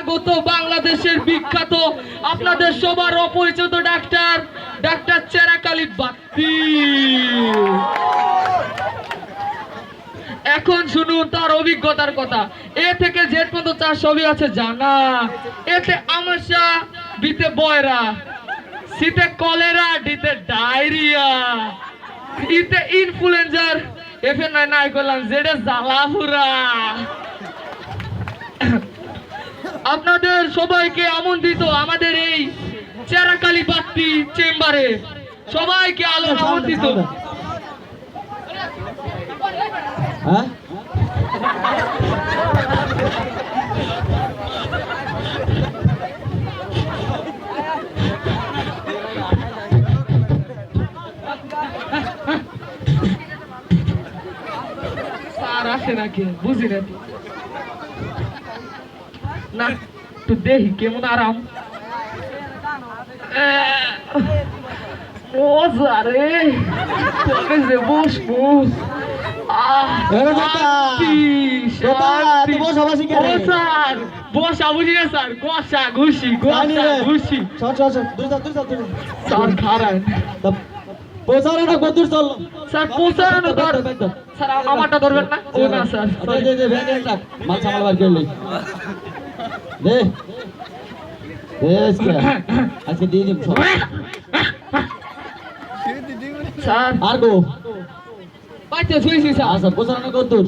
স্বাগত বাংলাদেশের বিখ্যাত, আপনাদের সবার অপরিচিত ডাক্তার ডাক্তার চেরাকালি বাত্তি এখন শুনুন তার অভিজ্ঞতার কথা। এ থেকে জেড পর্যন্ত চার সবই আছে, জানা। এতে আমাশা, বিতে বয়রা শীতে কলেরা, ডিতে ডায়রিয়া, ইতে ইনফ্লুয়েঞ্জার, এফে নাই নাই করলাম জেডে জ্বালাপুরা আপনাদের সবাইকে আমন্ত্রিত আমাদের এই চেরাকালি বাত্তি চেম্বারে। সবাইকে আলো আমন্ত্রিত হ্যাঁ? স্যার আসে নাকি? বুঝি না। না তো দেখি কেমন আরাম স্যারে তোকে যে বসবো বসা বুঝি না স্যার গসা ঘুষি জানি ঘুষি স্যার খারাপ কত দূর স্যার পৌঁছানো ধর স্যার আমারটা ধরবেন না ও স্যার বার দে। আজকে। দিয়ে দিম সব। স্যার। আর গো। পাইতে শুয়েছি স্যার। আচ্ছা পৌঁছানো না কত দূর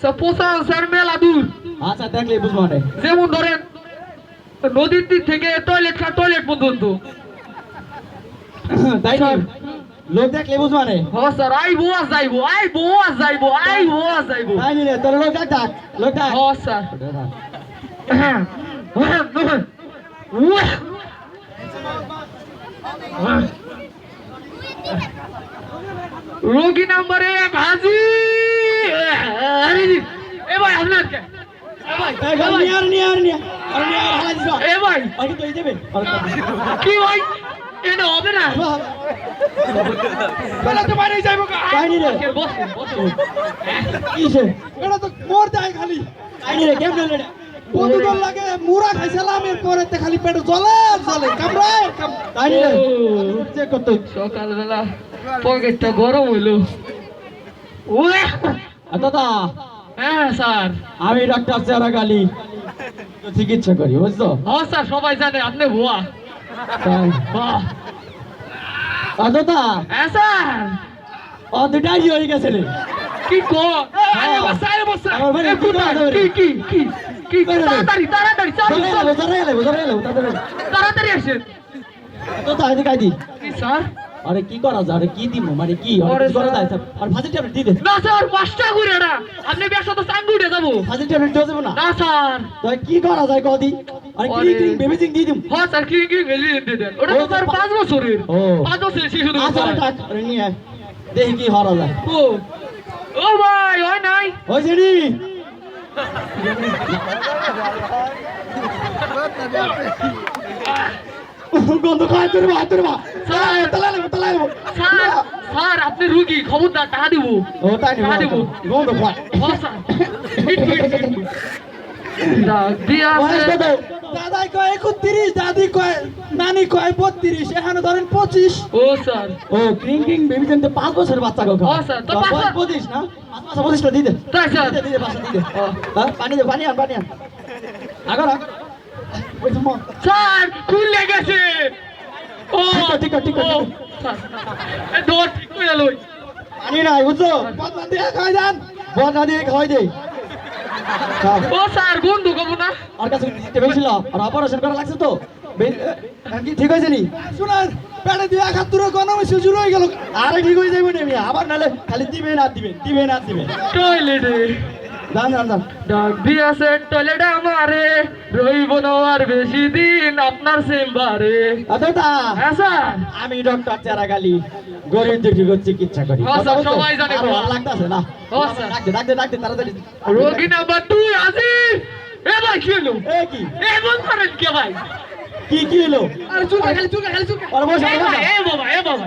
স্যার পোষান স্যার মেলা দূর। আচ্ছা দেখলে বুঝব না যেমন ধরেন নদীর দিক থেকে টয়লেট টয়লেট পর্যন্ত। তাই না? লোক দেখলে বুঝব না হ স্যার আই বোয়া যাইবো আই বোয়া যাইবো আই বোয়া যাইবো। তাই নিলে তোর লোক ডাক লোক ডাক। হ স্যার। রোগী নাম্বার এক হাজি আরে এ ভাই আপনার কে? ভাই, কি এটা হবে না? বেলা তো বাইরে যাইবো কিসে? বেলা তো মোর খালি। কেমন রে? বন্ধুদের লাগে মুরা খাইছিলাম এরপরে খালি পেটে জ্বলে আর জ্বলে কামড়ায়। আর তাই ও। চেক করতে সকালবেলা পকেটটা গরম হইল! দাদা। হ্যাঁ স্যার। আমি ডাক্তার চেহারা গালি চিকিৎসা করি বুঝছ? হ্যাঁ স্যার সবাই জানে আপনি ভুয়া। দাদা। হ্যাঁ স্যার। ও দুটাই হয়ে গেছে কি কো আরে বসা, আরে বসা? কোথায়? কি কি কি? কি? তাড়াতাড়ি তাড়াতাড়ি চালু গেলে বোঝা গেলে তাড়াতাড়ি তাড়াতাড়ি। দাদা এদিকে কি স্যার? আরে কি করা যায়? আরে কি দিব? মানে কি? আরে করা। যায়? স্যার আর ফাজিল ট্যাবলেট দি দে। না স্যার পাঁচটা ঘুরে না। আপনি ব্যবসা তো চাঙ্গু উঠে যাব। ফাজিল ট্যাবলেট দিও যাব না? না স্যার। তো কি করা যায় কদি আরে কি। কি বেবিজিং দি দিম। হ্যাঁ স্যার কি কি ভেলি দিয়ে দেন। ওটা তো স্যার পাঁচ বছরের। ও। পাঁচ বছরের শিশু তো আচ্ছা টাক আরে নিয়ে দেখি কি হরা যায়। ও। ও ভাই হয় নাই। ওই জেনি গন্ধ খায় তোর মা তোর মা তালা লাগবো তালা লাগবো স্যার স্যার আপনি রুগী খবরদার টাকা দিব। ও তাই টাকা দিব। গন্ধ খায় হ্যাঁ স্যার। দিয়া দাদাই কয় একত্রিশ দাদি কয় নানি কয় বত্রিশ এখানে ধরেন পঁচিশ। ও স্যার। ও ক্রিং ক্রিং বেবি জানতে পাঁচ বছর বাচ্চা গো ও, স্যার, তো পাঁচ পঁচিশ না? পাঁচ বছর পঁচিশটা দিদে তাই স্যার। দিদে পাঁচটা দিদে হ্যাঁ পানি দে পানি আন পানি আন। আগর স্যার খুললে গেছে। ও ঠিক ঠিক ঠিক স্যার এ দৌড় ঠিক করে লই। পানি নাই বুঝছ? বদলা দিয়ে খাই যান বদনা দিয়ে খাওয়াই দে খাও। ও স্যার গুণ ঢুকবো না। আর কাছে দিতে বেশিল আর অপারেশন করা লাগছে তো? কি ঠিক হয়েছে নি? শুনেন প্যাডে দিয়ে তুলে গনমে সুজুর হয়ে গেল। আরে ঠিক হয়ে যাবে না আবার নালে খালি দিবেন আর দিবে দিবেন আর দিবে। টয়লেটে। ডাক দিয়াছে টয়লেট আমারে রইব না আর বেশি দিন আপনার চেম্বারে। দাদা হ্যাঁ স্যার। আমি ডক্টর চেরাগালি গরিব দুঃখীকে চিকিৎসা করি। হ্যাঁ? সবাই জানে লাগতাছে না? হ্যাঁ। ডাকতে ডাকতে ডাকতে তাড়াতাড়ি। রোগী নাম্বার দুই আছে এ ভাই কি হলো? এ কি? এমন করেন কে ভাই? কি কি এলো আর চুলকা খালি চুলকা আর বসে এ বাবা এ বাবা।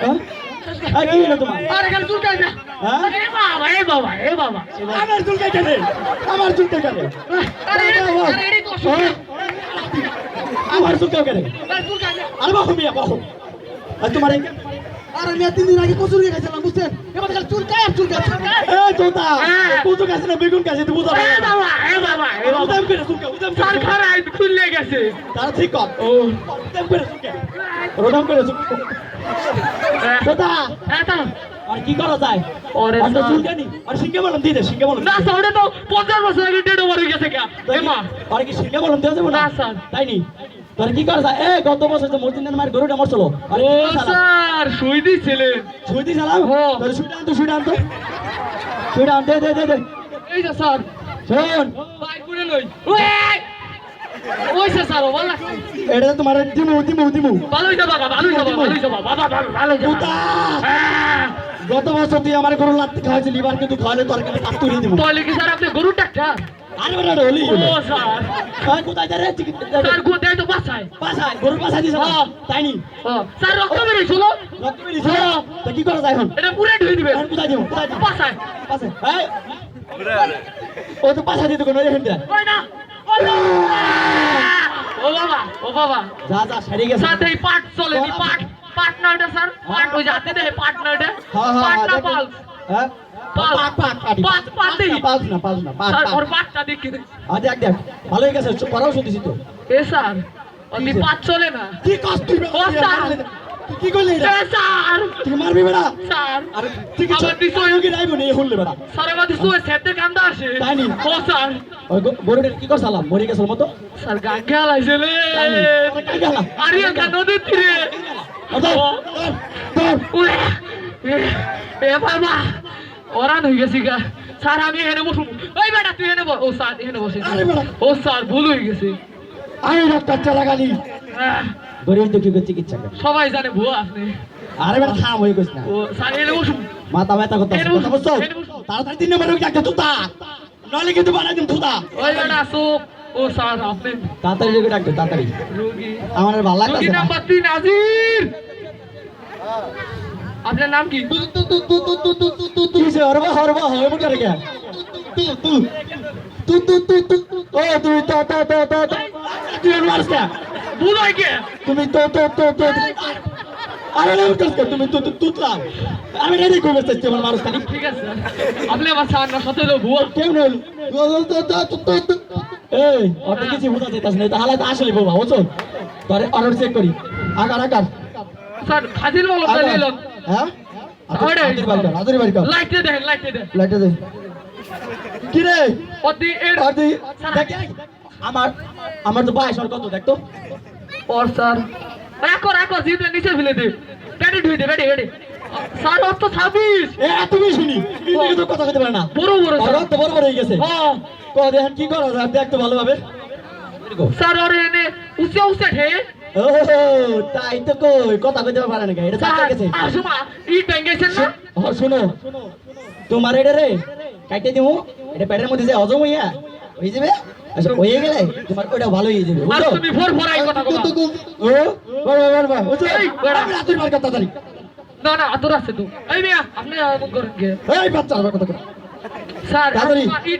হ্যাঁ? কি এলো তোমার আরে খালি চুলকা না হ্যাঁ এ বাবা এ বাবা এ বাবা আমার চুলকে কেটে আমার চুলকে কেটে আরে আরে এটি তো ওই, আমার চুলকাও কেন এই চুলকায় না। আরে বাহু মিয়া বাহু আর তোমার এই আর আমি তিন দিন আগে কচুরি খাইছিলাম বুঝছেন? এবার খালি চুলকায় আর চুলকায় এই তোতা হ্যাঁ। কুচু কাছে না বেগুন কাছে তুই বুঝা এ বাবা এ বাবা এ বাবা। উদাম করে চুলকা উদাম করে। খারাই খুললে গেছে। তারা ঠিক কর। ও। উদাম করে চুলকা রোদাম করে চুলকা তোতা এটা আর কি করা যায়? ওরে আর তো স্যার। আর সিংহে বললাম দিয়ে দে সিংহে বললাম। না স্যার ওটা তো পঞ্চাশ বছর আগে ডেট ওভার হয়ে গেছে কে এ মা আর কি সিংহে বললাম দিয়ে যাব না? না, স্যার। তাই নি? তোর কি করা যায়? এ গত বছর তো মূর্তি মার গরুটা মরছিল। আর স্যার শুই দিছিলেন সুইদি সালাম হো। তোর সুইটা আনতো সুইটা আনতো। আনতে দে দে দে। এই যে স্যার। শোন। করে লই। ওই স্যার ও ভালো এটা তোমার দিমু দিমু দিমু ভালোই যাবা বাবা ভালোই যাবা ভালোই যাবা বাবা ভালো যাবা হ্যাঁ। গত বছর তুই আমার গরু লাত্তি খাওয়াইছিস লিভার কিন্তু খাওয়ালে তোর তুলে দিব। তাহলে কি স্যার আপনি গরু ডাক্তার? আরে বেটা হলি ও স্যার। আর কোথায় যা স্যার কোথায় তো বাসায়। পাছায় গরু পাছায় দিছ হ্যাঁ। তাই নি? ও স্যার রক্ত বেরিয়েছিল। রক্ত বেরিয়েছে তা কি করা যায় এখন? এটা পুরে ধুয়ে দিবে। এখন কোথায় দিব? কোথায় বাসায়। পাছায় ও তো পাছায় দিতে কোনো রেহেন দেয় ওই না? ও বাবা! ও বাবা যা যা সারি গেছে। স্যার পাট চলে নি পাট। পার্টনারটা স্যার? পাট ওই যাতে দে পার্টনারটা হ্যাঁ হ্যাঁ হ্যাঁ? পাটনা দেখুন। পাল হ্যাঁ পাল। পাক পাক পাক পাক, পাক দেখি। পাক না পাক না পাক স্যার ওর পাটটা দেখি আ দেখ দেখ ভালো হয়ে গেছে পরাও শুনতেছি তো। এ স্যার চলে না? কি কষ্ট তুই ও, স্যার। কি স্যার। মারবি বেড়া? স্যার। আরে ঠিক আছে আমার কি নেই হল বেড়া? স্যার সুয়ে সেতে কান্দা আসে। তাই নি? ও স্যার। ওই গো- গরুটার কি করছালাম মরে গেছিল মতো? স্যার খেলাইছে রে নদীর তীরে। ও। এ, বাবা হয়ে গেছি গা। স্যার আমি এখানে বসুন ওই বেটা তুই এনে ও স্যার এখানে বসে। ও স্যার ভুল হয়ে গেছে। আমি ডাক্তার চালাগালি গরিব চিকিৎসা করে? সবাই জানে ভুয়া আপনি। আরে বেটা থাম হয়ে গেছ না। ও স্যার এনে বসুন মাথা ব্যথা করতে কথা। তাড়াতাড়ি তিন নম্বর তুতা নলে কিন্তু বানাই দিম তুতা ওই বেটা সুপ ও স্যার আপনি। তাড়াতাড়ি ডাক্তার তাড়াতাড়ি। রোগী। আমার ভালো রোগী নাম্বার আপনার নাম কি কি হইছে হরবা হরবা হয় মনে করে কে তু তু তু তু তু তু ও তুই তো তো তো তো তো তুই আর মারছ কে ভুল হয় কে তুমি তো তো তো তো আরে না উঠছ কে তুমি তো তো তুতলা আমি রেডি করে বসতে আমার মানুষ খালি ঠিক আছে আপনি আমার স্যার না সাথে হলো ভুয়া কেমন হল তো তো তো তো তো এই অত কিছু বুঝা যেতাস না তাহলে তো আসলে বাবা অর্ডার চেক করি আকার আকার স্যার হাজির বলো আকার। হ্যাঁ? আমার আমার তো বয়স আর নিচে ফেলে দে। ধুই দে ব্যাটে ব্যাটে স্যার তো ছাব্বিশ। এ তুমি শুনি তো কথা কইতে পারে না। বড় বড় স্যার। তো বড় হয়ে গেছে। হ্যাঁ কো দেখেন কি করা যায় দেখতো ভালোভাবে। স্যার ওর এনে উসে উসে ঠে ও তাই তো কই কথা কইতে পারে না এটা চাকা গেছে আসুমা ই টেঙ্গেছেন না? ও শুনো। তোমার এটা রে কাইতে দিমু এটা পেটের মধ্যে যে হজম হইয়া হয়ে যাবে? আচ্ছা হয়ে গেলে তোমার ওটা ভালো হয়ে যাবে আর তুমি ফোর ও বাবা বাবা বুঝছ? আমি রাতুর মার কথা তারি না না আতর আছে তো। এই মিয়া আপনি মুখ করেন গে এই বাচ্চা আমার কথা স্যার তাড়াতাড়ি। আসুমা ই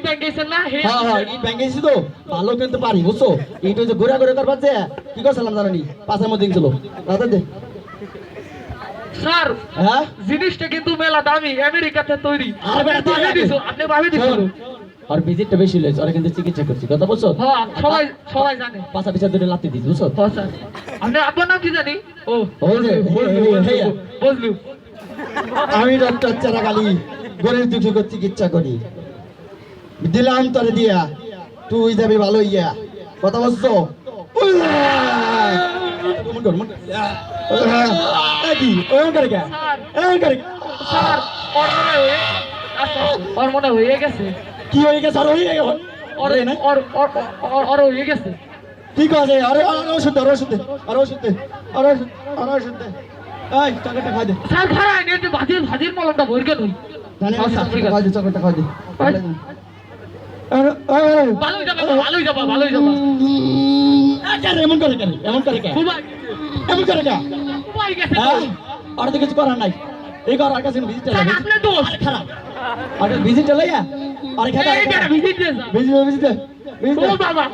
না? হ্যাঁ হ্যাঁ ইট ভেঙেছি তো। ভালো কিন্তু পারি বুঝছ? ইট হচ্ছে ঘোরা ঘোরা করবার যে কি করছিলাম জানি পাশের মধ্যে ছিল রাতে দে। স্যার হ্যাঁ? জিনিসটা কিন্তু মেলা দামি আমেরিকাতে তৈরি। আর ভাবে। দিছো আপনি ভাবে দিছো। আর ভিজিটটা বেশি লইছে আর কিন্তু চিকিৎসা করছি কথা বুঝছ হ্যাঁ সবাই সবাই জানে। পাশা পিছা দুটো লাত্তি দিস বুঝছ? হ্যাঁ স্যার। আপনার নাম কি জানি? ও বজলু বজলু আমি ডক্টর চারাগালি। গরিব দুঃখীকে চিকিৎসা করি। দিলাম তোরে দিয়া, তুই যাবি ভালো ইয়া কথা বলছো? কি? হয়ে গেছে? আর হয়ে গেছে? ওর ওরে না ওর ওর ওর- ওর হয়ে গেছে কি কাজে আরে যে ভাজির মলমটা ভরে গেল আচ্ছা, এমন করে এমন করে এমন করে। হ্যাঁ? আর তো কিছু করার নাই। এই ঘর আর কাছে ভিজিট আপনার দোষ। খারাপ। আর ভিজিট লইয়া আর খেতে ভিজিট দিয়ে ভিজিট ভিজিট ও বাবা।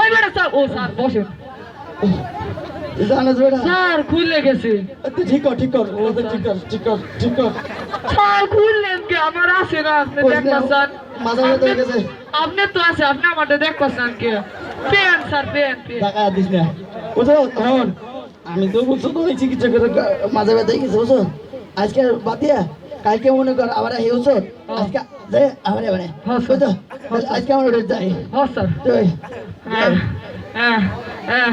ওই বেটা স্যার ও স্যার বসেন জানাস বেটা স্যার গেছে। তুই ঠিক কর ঠিক কর ঠিক কর ঠিক কর ঠিক কর স্যার খুললেন কি? আমার আছে না আপনি কইস না, মাথা ব্যথা হয়ে গেছে। আপনি তো আছে আপনি আমাদের দেখতেছেন কি? Pen sir pen pen. টাকা দিস না। বুঝো হন আমি তো বুঝছ তো চিকিৎসা করে ব্যথা গেছে বুঝছ? আজকে বাতিয়া কালকে মনে কর আবার হেউছ আজকে যাই আবার আবার। হ্যাঁ, স্যার। বুঝছ? আজকে আমার ওটা যাই। হ্যাঁ স্যার। হ্যাঁ হ্যাঁ হ্যাঁ।